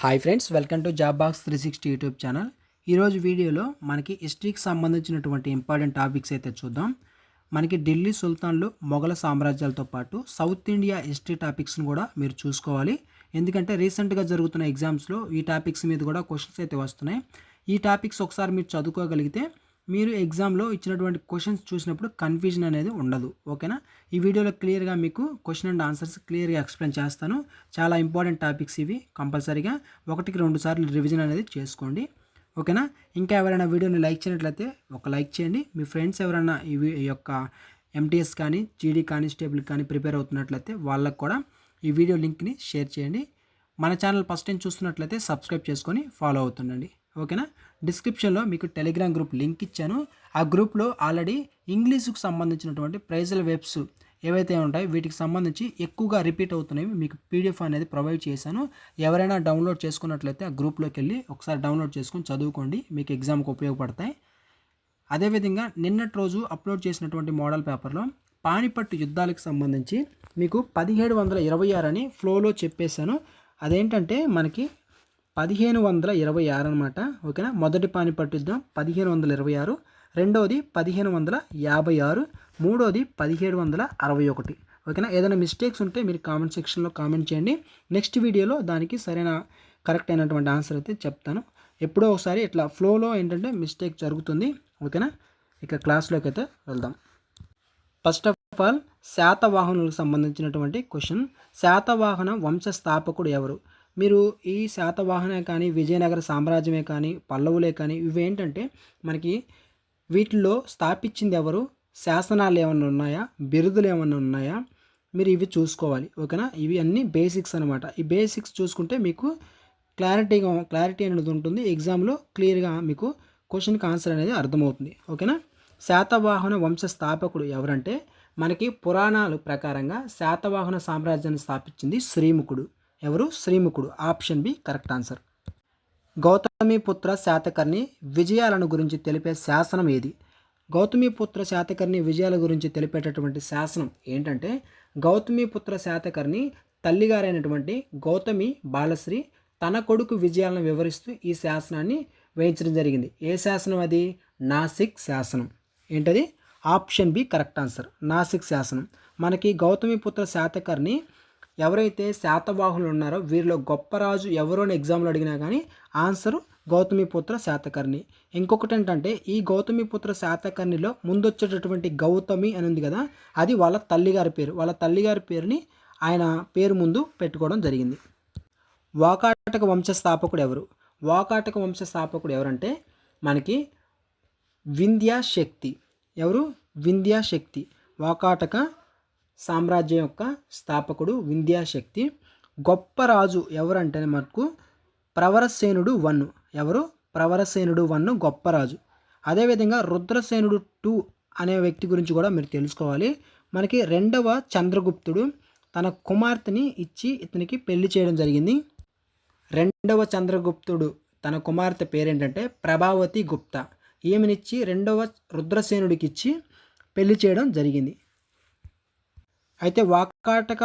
Hi friends welcome to job box three sixty YouTube channel ఈరోజు వీడియోలో మనకి హిస్టరీకి సంబంధించినటువంటి ఇంపార్టెంట్ టాపిక్స్ అయితే చూద్దాం. మనకి ఢిల్లీ సుల్తాన్లు మొఘల సామ్రాజ్యాలతో పాటు సౌత్ ఇండియా హిస్టరీ టాపిక్స్ని కూడా మీరు చూసుకోవాలి. ఎందుకంటే రీసెంట్గా జరుగుతున్న ఎగ్జామ్స్లో ఈ టాపిక్స్ మీద కూడా క్వశ్చన్స్ అయితే వస్తున్నాయి. ఈ టాపిక్స్ ఒకసారి మీరు చదువుకోగలిగితే మీరు ఎగ్జామ్లో ఇచ్చినటువంటి క్వశ్చన్స్ చూసినప్పుడు కన్ఫ్యూజన్ అనేది ఉండదు ఓకేనా? ఈ వీడియోలో క్లియర్గా మీకు క్వశ్చన్ అండ్ ఆన్సర్స్ క్లియర్గా ఎక్స్ప్లెయిన్ చేస్తాను. చాలా ఇంపార్టెంట్ టాపిక్స్ ఇవి కంపల్సరీగా. ఒకటికి రెండు సార్లు రివిజన్ అనేది చేసుకోండి ఓకేనా? ఇంకా ఎవరైనా వీడియోని లైక్ చేయనట్లయితే ఒక లైక్ చేయండి. మీ ఫ్రెండ్స్ ఎవరైనా ఈ వీ- ఈ యొక్క ఎంటీఎస్ కానీ జీడీ కానిస్టేబుల్ కానీ ప్రిపేర్ అవుతున్నట్లయితే వాళ్ళకు కూడా ఈ వీడియో లింక్ని షేర్ చేయండి. మన ఛానల్ ఫస్ట్ టైం చూస్తున్నట్లయితే సబ్స్క్రైబ్ చేసుకొని ఫాలో అవుతుండండి ఓకేనా? డిస్క్రిప్షన్లో మీకు టెలిగ్రామ్ గ్రూప్ లింక్ ఇచ్చాను. ఆ గ్రూప్లో ఆల్రెడీ ఇంగ్లీష్కు సంబంధించినటువంటి ప్రైజల వెబ్స్ ఏవైతే ఉంటాయో వీటికి సంబంధించి ఎక్కువగా రిపీట్ అవుతున్నాయి మీకు పీడిఎఫ్ అనేది ప్రొవైడ్ చేశాను. ఎవరైనా డౌన్లోడ్ చేసుకున్నట్లయితే ఆ గ్రూప్లోకి వెళ్ళి ఒకసారి డౌన్లోడ్ చేసుకొని చదువుకోండి. మీకు ఎగ్జామ్కి ఉపయోగపడతాయి. అదేవిధంగా నిన్నటి రోజు అప్లోడ్ చేసినటువంటి మోడల్ పేపర్లో పానిపట్టు యుద్ధాలకు సంబంధించి మీకు పదిహేడు వందల ఇరవై ఆరు అని ఫ్లోలో చెప్పేశాను. అదేంటంటే మనకి పదిహేను వందల ఇరవై ఆరు అనమాట ఓకేనా? మొదటి పానిపట్టు యుద్ధం పదిహేను వందల ఇరవై ఆరు. రెండవది పదిహేను వందల యాభై ఆరు. మూడోది పదిహేడు వందల అరవై ఒకటి. ఓకేనా? ఏదైనా మిస్టేక్స్ ఉంటే మీరు కామెంట్ సెక్షన్లో కామెంట్ చేయండి. నెక్స్ట్ వీడియోలో దానికి సరైన కరెక్ట్ అయినటువంటి ఆన్సర్ అయితే చెప్తాను. ఎప్పుడో ఒకసారి ఇట్లా ఫ్లోలో ఏంటంటే మిస్టేక్ జరుగుతుంది. ఓకేనా? ఇక క్లాస్లోకి అయితే వెళ్దాం. ఫస్ట్ ఆఫ్ ఆల్ శాతవాహనులకు సంబంధించినటువంటి క్వశ్చన్ శాతవాహన వంశ స్థాపకుడు ఎవరు? మీరు ఈ శాతవాహనే కానీ విజయనగర సామ్రాజ్యమే కానీ పల్లవులే కానీ ఇవి ఏంటంటే మనకి వీటిల్లో స్థాపించింది ఎవరు? శాసనాలు ఏమన్నా ఉన్నాయా? బిరుదులు ఏమన్నా ఉన్నాయా? మీరు ఇవి చూసుకోవాలి ఓకేనా? ఇవి అన్నీ బేసిక్స్ అనమాట ఈ బేసిక్స్ చూసుకుంటే మీకు క్లారిటీగా క్లారిటీ అనేది ఉంటుంది. ఎగ్జామ్లో క్లియర్గా మీకు క్వశ్చన్కి ఆన్సర్ అనేది అర్థమవుతుంది ఓకేనా? శాతవాహన వంశ స్థాపకుడు ఎవరంటే మనకి పురాణాలు ప్రకారంగా శాతవాహన సామ్రాజ్యాన్ని స్థాపించింది శ్రీముఖుడు. ఎవరు? శ్రీముఖుడు. Option B correct answer. Gautamiputra Satakarni విజయాలను గురించి తెలిపే శాసనం ఏది? గౌతమిపుత్ర శాతకర్ణి విజయాల గురించి తెలిపేటటువంటి శాసనం ఏంటంటే గౌతమిపుత్ర శాతకర్ణి తల్లిగారైనటువంటి గౌతమి బాలశ్రీ తన కొడుకు విజయాలను వివరిస్తూ ఈ శాసనాన్ని వేయించడం జరిగింది. ఏ శాసనం అది? నాసిక్ శాసనం. ఏంటది? Option B correct answer. Nasik శాసనం. మనకి గౌతమిపుత్ర శాతకర్ణి ఎవరైతే శాతవాహులు ఉన్నారో వీరిలో గొప్ప రాజు ఎవరు అని ఎగ్జామ్లో అడిగినా కానీ ఆన్సర్ గౌతమిపుత్ర శాతకర్ణి. ఇంకొకటి ఏంటంటే ఈ గౌతమిపుత్ర శాతకర్ణిలో ముందొచ్చేటటువంటి గౌతమి అని ఉంది కదా అది వాళ్ళ తల్లిగారి పేరు. వాళ్ళ తల్లిగారి పేరుని ఆయన పేరు ముందు పెట్టుకోవడం జరిగింది. వాకాటక వంశ స్థాపకుడు ఎవరు? వాకాటక వంశ స్థాపకుడు ఎవరంటే మనకి వింధ్యాశక్తి ఎవరు? వింధ్యాశక్తి వాకాటక సామ్రాజ్యం యొక్క స్థాపకుడు వింధ్యాశక్తి గొప్ప రాజు ఎవరంటే మనకు ప్రవరసేనుడు వన్ ఎవరు? ప్రవరసేనుడు వన్ గొప్ప రాజు. అదేవిధంగా రుద్రసేనుడు టూ అనే వ్యక్తి గురించి కూడా మీరు తెలుసుకోవాలి. మనకి రెండవ చంద్రగుప్తుడు తన కుమార్తెని ఇచ్చి ఇతనికి పెళ్ళి చేయడం జరిగింది. రెండవ చంద్రగుప్తుడు తన కుమార్తె పేరేంటంటే ప్రభావతి గుప్తా. ఈమెనిచ్చి రెండవ రుద్రసేనుడికి ఇచ్చి పెళ్ళి చేయడం జరిగింది. అయితే వాకాటక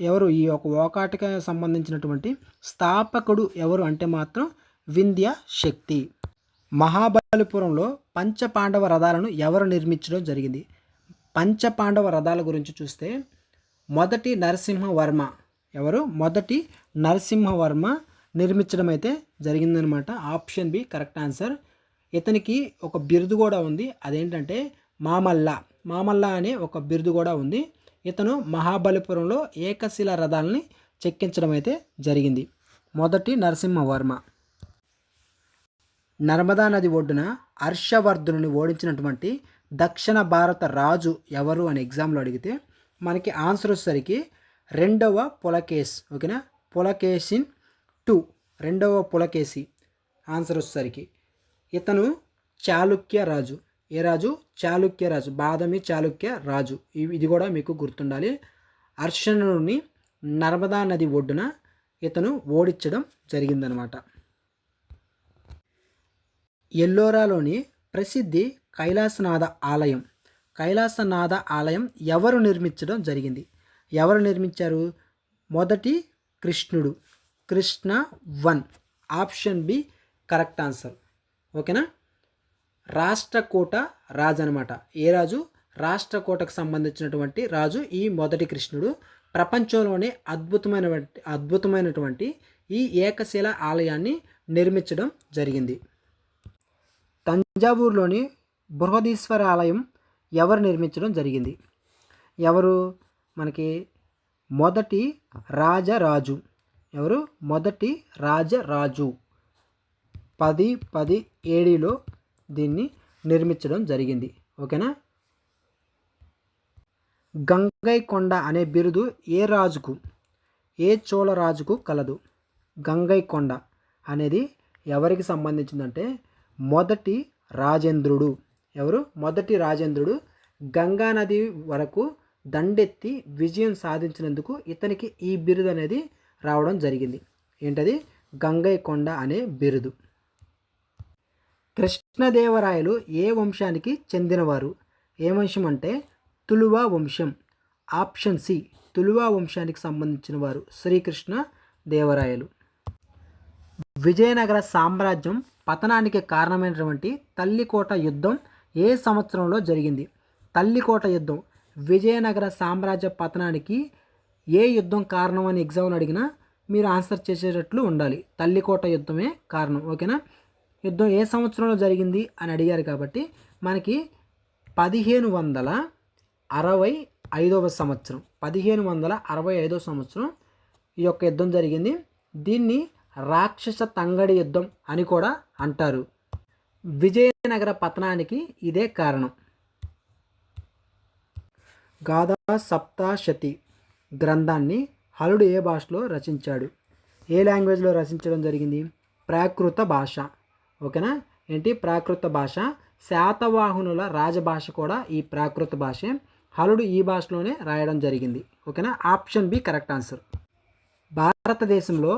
ఎవరు ఈ యొక్క వాకాటక సంబంధించినటువంటి స్థాపకుడు ఎవరు అంటే మాత్రం వింధ్య శక్తి. మహాబలిపురంలో పంచపాండవ రథాలను ఎవరు నిర్మించడం జరిగింది? పంచపాండవ రథాల గురించి చూస్తే మొదటి నరసింహవర్మ ఎవరు? మొదటి నరసింహవర్మ నిర్మించడం అయితే జరిగిందనమాట. Option B correct answer. ఇతనికి ఒక బిరుదు కూడా ఉంది. అదేంటంటే మామల్ల. మామల్ల అనే ఒక బిరుదు కూడా ఉంది. ఇతను మహాబలిపురంలో ఏకశిల రథాలని చెక్కించడం అయితే జరిగింది. మొదటి నరసింహవర్మ. నర్మదా నది ఒడ్డున హర్షవర్ధనుని ఓడించినటువంటి దక్షిణ భారత రాజు ఎవరు అని ఎగ్జామ్లో అడిగితే మనకి ఆన్సర్ వచ్చేసరికి రెండవ పులకేస్ ఓకేనా? పులకేసిన్ టూ రెండవ పులకేసి ఆన్సర్ వచ్చేసరికి ఇతను చాళుక్య రాజు. ఏ రాజు? చాళుక్య రాజు. బాదమి చాళుక్య రాజు. ఇది కూడా మీకు గుర్తుండాలి. అర్షణుని నర్మదా నది ఒడ్డున ఇతను ఓడించడం జరిగిందనమాట. ఎల్లోరాలోని ప్రసిద్ధి కైలాసనాథ ఆలయం. కైలాసనాథ ఆలయం ఎవరు నిర్మించడం జరిగింది? ఎవరు నిర్మించారు? మొదటి Krishnudu. Krishna one. Option B correct answer. ఓకేనా? రాష్ట్రకూట రాజు అనమాట ఏ రాజు? రాష్ట్రకూటకు సంబంధించినటువంటి రాజు ఈ మొదటి కృష్ణుడు. ప్రపంచంలోనే అద్భుతమైన అద్భుతమైనటువంటి ఈ ఏకశిల ఆలయాన్ని నిర్మించడం జరిగింది. తంజావూరులోని బృహదీశ్వర ఆలయం ఎవరు నిర్మించడం జరిగింది? ఎవరు? మనకి మొదటి రాజరాజు. ఎవరు? మొదటి రాజరాజు. పది పది ఏడిలో దీన్ని నిర్మించడం జరిగింది. ఓకేనా? గంగైకొండ అనే బిరుదు ఏ రాజుకు ఏ చోళ రాజుకు కలదు. గంగైకొండ అనేది ఎవరికి సంబంధించిందంటే మొదటి రాజేంద్రుడు. ఎవరు? మొదటి రాజేంద్రుడు గంగా నది వరకు దండెత్తి విజయం సాధించినందుకు ఇతనికి ఈ బిరుదు అనేది రావడం జరిగింది. ఏంటది? గంగైకొండ అనే బిరుదు. కృష్ణదేవరాయలు ఏ వంశానికి చెందినవారు? ఏ వంశం అంటే తులువా వంశం. ఆప్షన్ సి తులువా వంశానికి సంబంధించిన వారు శ్రీకృష్ణ దేవరాయలు విజయనగర సామ్రాజ్యం పతనానికి కారణమైనటువంటి తల్లికోట యుద్ధం ఏ సంవత్సరంలో జరిగింది? తల్లికోట యుద్ధం విజయనగర సామ్రాజ్య పతనానికి ఏ యుద్ధం కారణం అని ఎగ్జామ్ని అడిగినా మీరు ఆన్సర్ చేసేటట్లు ఉండాలి. తల్లికోట యుద్ధమే కారణం ఓకేనా? యుద్ధం ఏ సంవత్సరంలో జరిగింది అని అడిగారు కాబట్టి మనకి పదిహేను వందల అరవై ఐదవ సంవత్సరం పదిహేను వందల అరవై ఐదవ సంవత్సరం ఈ యొక్క యుద్ధం జరిగింది. దీన్ని రాక్షస తంగడి యుద్ధం అని కూడా అంటారు. విజయనగర పతనానికి ఇదే కారణం. గాథా సప్తాశతి గ్రంథాన్ని హలుడు ఏ భాషలో రచించాడు? ఏ లాంగ్వేజ్లో రచించడం జరిగింది? ప్రాకృత భాష. ఓకేనా? ఏంటి? ప్రాకృత భాష. శాతవాహనుల రాజభాష కూడా ఈ ప్రాకృత భాషే. హలుడు ఈ భాషలోనే రాయడం జరిగింది. ఓకేనా? Option B correct answer. భారతదేశంలో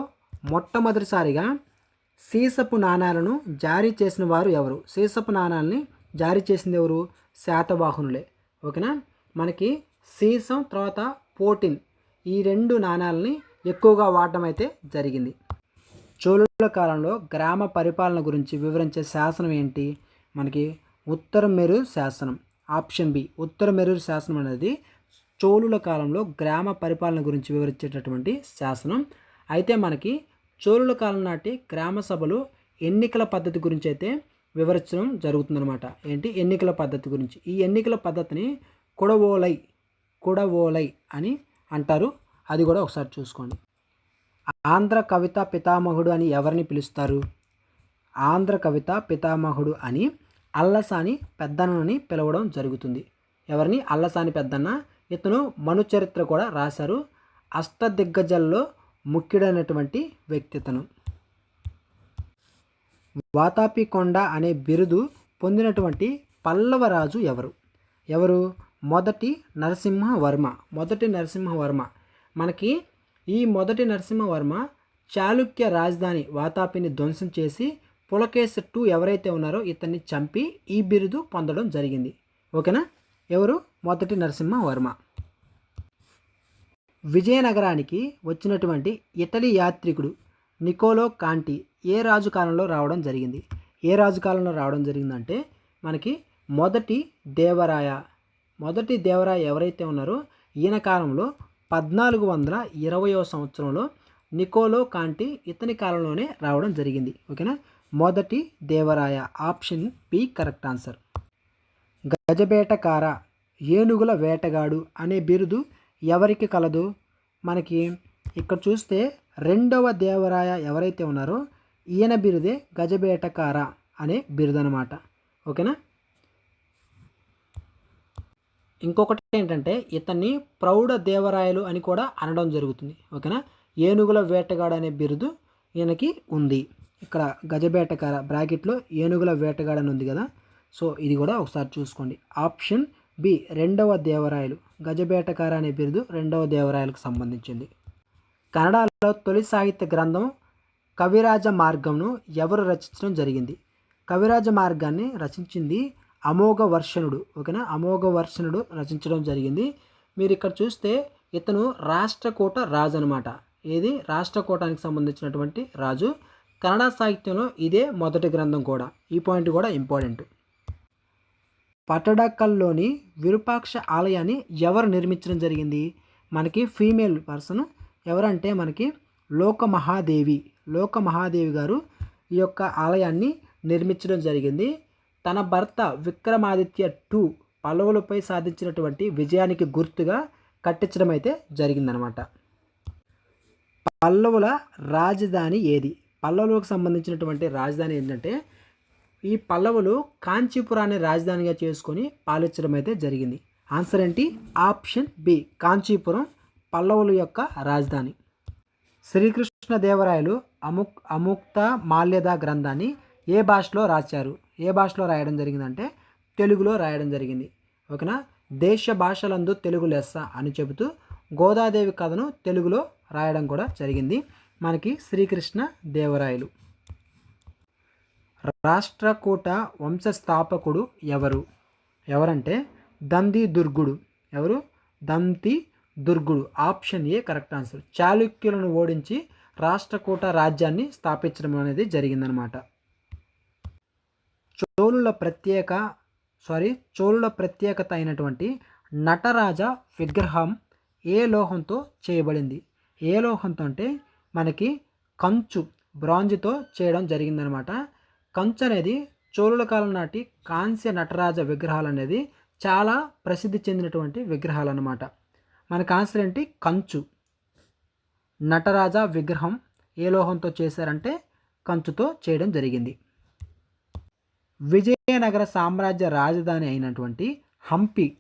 మొట్టమొదటిసారిగా సీసపు నాణాలను జారీ చేసిన వారు ఎవరు? సీసపు నాణాలని జారీ చేసింది ఎవరు? శాతవాహనులే. ఓకేనా? మనకి సీసం తర్వాత పోటిన్ ఈ రెండు నాణాలని ఎక్కువగా వాడటం అయితే జరిగింది. చోళుల కాలంలో గ్రామ పరిపాలన గురించి వివరించే శాసనం ఏంటి? మనకి ఉత్తర మెరు శాసనం. ఆప్షన్ బి ఉత్తర మెరూరు శాసనం అనేది చోళుల కాలంలో గ్రామ పరిపాలన గురించి వివరించేటటువంటి శాసనం. అయితే మనకి చోళుల కాలం నాటి గ్రామ సభలు ఎన్నికల పద్ధతి గురించి అయితే వివరించడం జరుగుతుందనమాట ఏంటి? ఎన్నికల పద్ధతి గురించి. ఈ ఎన్నికల పద్ధతిని కుడవోలై కుడవోలై అని అంటారు. అది కూడా ఒకసారి చూసుకోండి. ఆంధ్ర కవిత పితామహుడు అని ఎవరిని పిలుస్తారు? ఆంధ్ర కవిత పితామహుడు అని అల్లసాని పెద్దన్నని పిలవడం జరుగుతుంది. ఎవరిని? అల్లసాని పెద్దన్న. ఇతను మను చరిత్ర కూడా రాశారు. అష్టదిగ్గజల్లో ముఖ్యుడైనటువంటి వ్యక్తితను వాతాపి కొండ అనే బిరుదు పొందినటువంటి పల్లవరాజు ఎవరు? ఎవరు? మొదటి నరసింహవర్మ. మొదటి నరసింహవర్మ. మనకి ఈ మొదటి నరసింహవర్మ చాళుక్య రాజధాని వాతాపిని ధ్వంసం చేసి పులకేశ టూ ఎవరైతే ఉన్నారో ఇతన్ని చంపి ఈ బిరుదు పొందడం జరిగింది. ఓకేనా? ఎవరు? మొదటి నరసింహవర్మ. విజయనగరానికి వచ్చినటువంటి ఇటలీ యాత్రికుడు నికోలో కాంటి ఏ రాజు కాలంలో రావడం జరిగింది? ఏ రాజు కాలంలో రావడం జరిగిందంటే మనకి మొదటి దేవరాయ మొదటి దేవరాయ ఎవరైతే ఉన్నారో ఈయన కాలంలో పద్నాలుగు వందల ఇరవయో సంవత్సరంలో నికోలో కాంటి ఇతని కాలంలోనే రావడం జరిగింది. ఓకేనా? మొదటి Devaraya option B correct answer. గజబేటకార ఏనుగుల వేటగాడు అనే బిరుదు ఎవరికి కలదు? మనకి ఇక్కడ చూస్తే రెండవ దేవరాయ ఎవరైతే ఉన్నారో ఈయన బిరుదే గజబేటకార అనే బిరుదనమాట. ఓకేనా? ఇంకొకటి ఏంటంటే ఇతన్ని ప్రౌఢ దేవరాయలు అని కూడా అనడం జరుగుతుంది. ఓకేనా? ఏనుగుల వేటగాడు అనే బిరుదు ఈయనకి ఉంది. ఇక్కడ గజబేటకార బ్రాకెట్లో ఏనుగుల వేటగాడని ఉంది కదా? సో ఇది కూడా ఒకసారి చూసుకోండి. ఆప్షన్ బి రెండవ దేవరాయలు. గజబేటకార అనే బిరుదు రెండవ దేవరాయలకు సంబంధించింది. కన్నడలో తొలి సాహిత్య గ్రంథం కవిరాజ మార్గంను ఎవరు రచించడం జరిగింది? కవిరాజ మార్గాన్ని రచించింది అమోఘ వర్షణుడు ఓకేనా? అమోఘ వర్షణుడు రచించడం జరిగింది. మీరు ఇక్కడ చూస్తే ఇతను రాష్ట్రకూట రాజు అనమాట ఇది రాష్ట్రకూటానికి సంబంధించినటువంటి రాజు. కన్నడ సాహిత్యంలో ఇదే మొదటి గ్రంథం కూడా. ఈ పాయింట్ కూడా ఇంపార్టెంట్. పట్టడక్కల్లోని విరూపాక్ష ఆలయాన్ని ఎవరు నిర్మించడం జరిగింది? మనకి ఫీమేల్ పర్సన్. ఎవరంటే మనకి లోక మహాదేవి లోక మహాదేవి గారు ఈ యొక్క ఆలయాన్ని నిర్మించడం జరిగింది. తన భర్త విక్రమాదిత్య టూ పల్లవులపై సాధించినటువంటి విజయానికి గుర్తుగా కట్టించడం అయితే జరిగిందనమాట పల్లవుల రాజధాని ఏది? పల్లవులకు సంబంధించినటువంటి రాజధాని ఏంటంటే ఈ పల్లవులు కాంచీపురాన్ని రాజధానిగా చేసుకొని పాలించడం అయితే జరిగింది. ఆన్సర్ ఏంటి? ఆప్షన్ బి కాంచీపురం పల్లవుల యొక్క రాజధాని. శ్రీకృష్ణ దేవరాయలు అముక్ అముక్త మాల్యద గ్రంథాన్ని ఏ భాషలో రాశారు? ఏ భాషలో రాయడం జరిగిందంటే తెలుగులో రాయడం జరిగింది. ఓకేనా? దేశ భాషలందు తెలుగు లెస్స అని చెబుతూ గోదాదేవి కథను తెలుగులో రాయడం కూడా జరిగింది. మనకి శ్రీకృష్ణ దేవరాయలు. రాష్ట్రకూట వంశస్థాపకుడు ఎవరు? ఎవరంటే దంది దుర్గుడు. ఎవరు? Danti Durgudu. Option A correct answer. చాళుక్యులను ఓడించి రాష్ట్రకూట రాజ్యాన్ని స్థాపించడం అనేది జరిగిందనమాట. చోళుల ప్రత్యేక సారీ చోళుల ప్రత్యేకత అయినటువంటి నటరాజ విగ్రహం ఏ లోహంతో చేయబడింది? ఏ లోహంతో అంటే మనకి కంచు బ్రాంజ్తో చేయడం జరిగిందనమాట కంచు అనేది చోళుల కాలం నాటి కాంస్య నటరాజ విగ్రహాలు అనేది చాలా ప్రసిద్ధి చెందినటువంటి విగ్రహాలు అనమాట మనకు ఆన్సర్ ఏంటి? కంచు. నటరాజ విగ్రహం ఏ లోహంతో చేశారంటే కంచుతో చేయడం జరిగింది. విజయనగర సామ్రాజ్య రాజధాని అయినటువంటి హంపి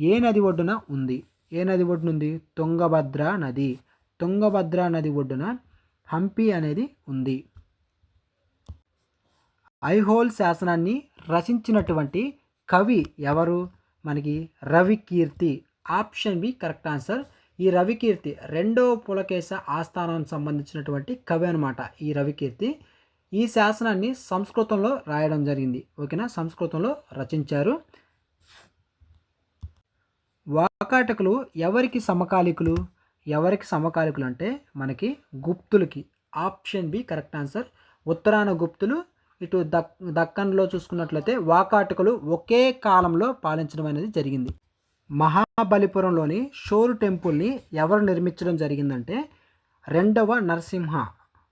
ఏ నది ఒడ్డున ఉంది? ఏ నది ఒడ్డున ఉంది? తుంగభద్ర నది. తుంగభద్ర నది ఒడ్డున హంపి అనేది ఉంది. ఐహోల్ శాసనాన్ని రచించినటువంటి కవి ఎవరు? మనకి Ravikirti. Option B correct answer. ఈ రవికీర్తి రెండవ పులకేశ ఆస్థానానికి సంబంధించినటువంటి కవి అనమాట ఈ రవికీర్తి. ఈ శాసనాన్ని సంస్కృతంలో రాయడం జరిగింది. ఓకేనా? సంస్కృతంలో రచించారు. వాకాటకులు ఎవరికి సమకాలికులు? ఎవరికి సమకాలికులు అంటే మనకి గుప్తులకి. Option B correct answer. ఉత్తరాన గుప్తులు ఇటు దక్ దక్కన్లో చూసుకున్నట్లయితే వాకాటకులు ఒకే కాలంలో పాలించడం అనేది జరిగింది. మహాబలిపురంలోని షోరు టెంపుల్ని ఎవరు నిర్మించడం జరిగిందంటే రెండవ నరసింహ.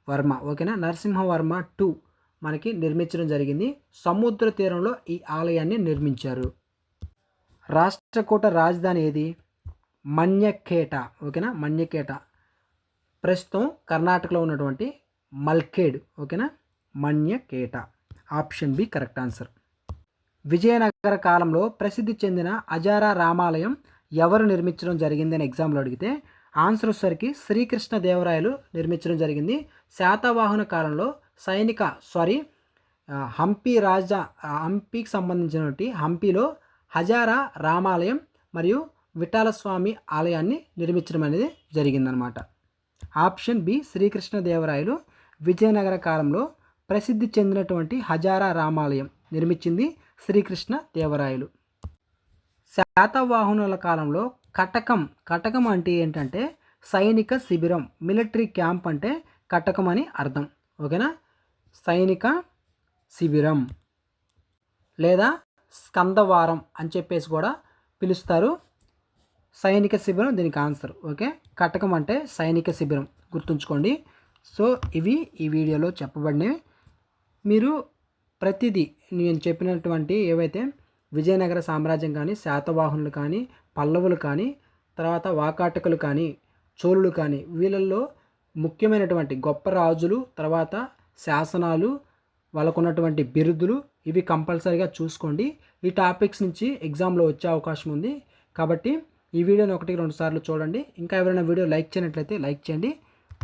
వర్మ ఓకేనా? నరసింహవర్మ టూ మనకి నిర్మించడం జరిగింది. సముద్ర తీరంలో ఈ ఆలయాన్ని నిర్మించారు. రాష్ట్రకూట రాజధాని ఏది? మన్యకేట ఓకేనా? మన్యకేట. ప్రస్తుతం కర్ణాటకలో ఉన్నటువంటి మల్కేడ్ ఓకేనా? Manyakheta. Option B correct answer. Vijayanagara కాలంలో ప్రసిద్ధి చెందిన అజారా రామాలయం ఎవరు నిర్మించడం జరిగిందని ఎగ్జామ్లో అడిగితే ఆన్సర్ వచ్చేసరికి శ్రీకృష్ణ దేవరాయలు నిర్మించడం జరిగింది. శాతవాహన కాలంలో సైనిక సారీ హంపి రాజా హంపీకి సంబంధించినటువంటి హంపీలో హజారా రామాలయం మరియు విఠాలస్వామి ఆలయాన్ని నిర్మించడం అనేది జరిగిందనమాట ఆప్షన్ బి శ్రీకృష్ణదేవరాయలు విజయనగర కాలంలో ప్రసిద్ధి చెందినటువంటి హజారా రామాలయం నిర్మించింది శ్రీకృష్ణ దేవరాయలు శాతవాహనుల కాలంలో కటకం కటకం అంటే ఏంటంటే సైనిక శిబిరం మిలిటరీ క్యాంప్ అంటే కటకం అని అర్థం. ఓకేనా? సైనిక శిబిరం లేదా స్కందవారం అని చెప్పేసి కూడా పిలుస్తారు. సైనిక శిబిరం దీనికి ఆన్సర్. ఓకే? కటకం అంటే సైనిక శిబిరం. గుర్తుంచుకోండి. సో ఇవి ఈ వీడియోలో చెప్పబడినవి. మీరు ప్రతిదీ నేను చెప్పినటువంటి ఏవైతే విజయనగర సామ్రాజ్యం కానీ శాతవాహనులు కానీ పల్లవులు కానీ తర్వాత వాకాటకులు కానీ చోళులు కానీ వీళ్ళల్లో ముఖ్యమైనటువంటి గొప్ప రాజులు తర్వాత శాసనాలు వాళ్ళకున్నటువంటి బిరుదులు ఇవి కంపల్సరీగా చూసుకోండి. ఈ టాపిక్స్ నుంచి ఎగ్జామ్లో వచ్చే అవకాశం ఉంది. కాబట్టి ఈ వీడియోని ఒకటి రెండు సార్లు చూడండి. ఇంకా ఎవరైనా వీడియో లైక్ చేయనట్లయితే లైక్ చేయండి.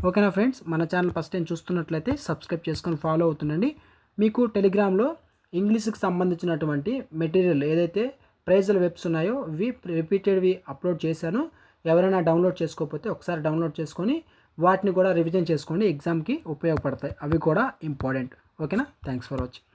ఓకేనా ఫ్రెండ్స్? మన ఛానల్ ఫస్ట్ టైం చూస్తున్నట్లయితే సబ్స్క్రైబ్ చేసుకొని ఫాలో అవుతుండండి. మీకు టెలిగ్రామ్లో ఇంగ్లీష్కి సంబంధించినటువంటి మెటీరియల్ ఏదైతే ప్రైజ్ల వెబ్స్ ఉన్నాయో ఇవి రిపీటెడ్వి అప్లోడ్ చేశాను. ఎవరైనా డౌన్లోడ్ చేసుకోకపోతే ఒకసారి డౌన్లోడ్ చేసుకొని వాటిని కూడా రివిజన్ చేసుకోండి ఎగ్జామ్కి ఉపయోగపడతాయి. అవి కూడా ఇంపార్టెంట్ ఓకేనా థ్యాంక్స్ ఫర్ వాచింగ్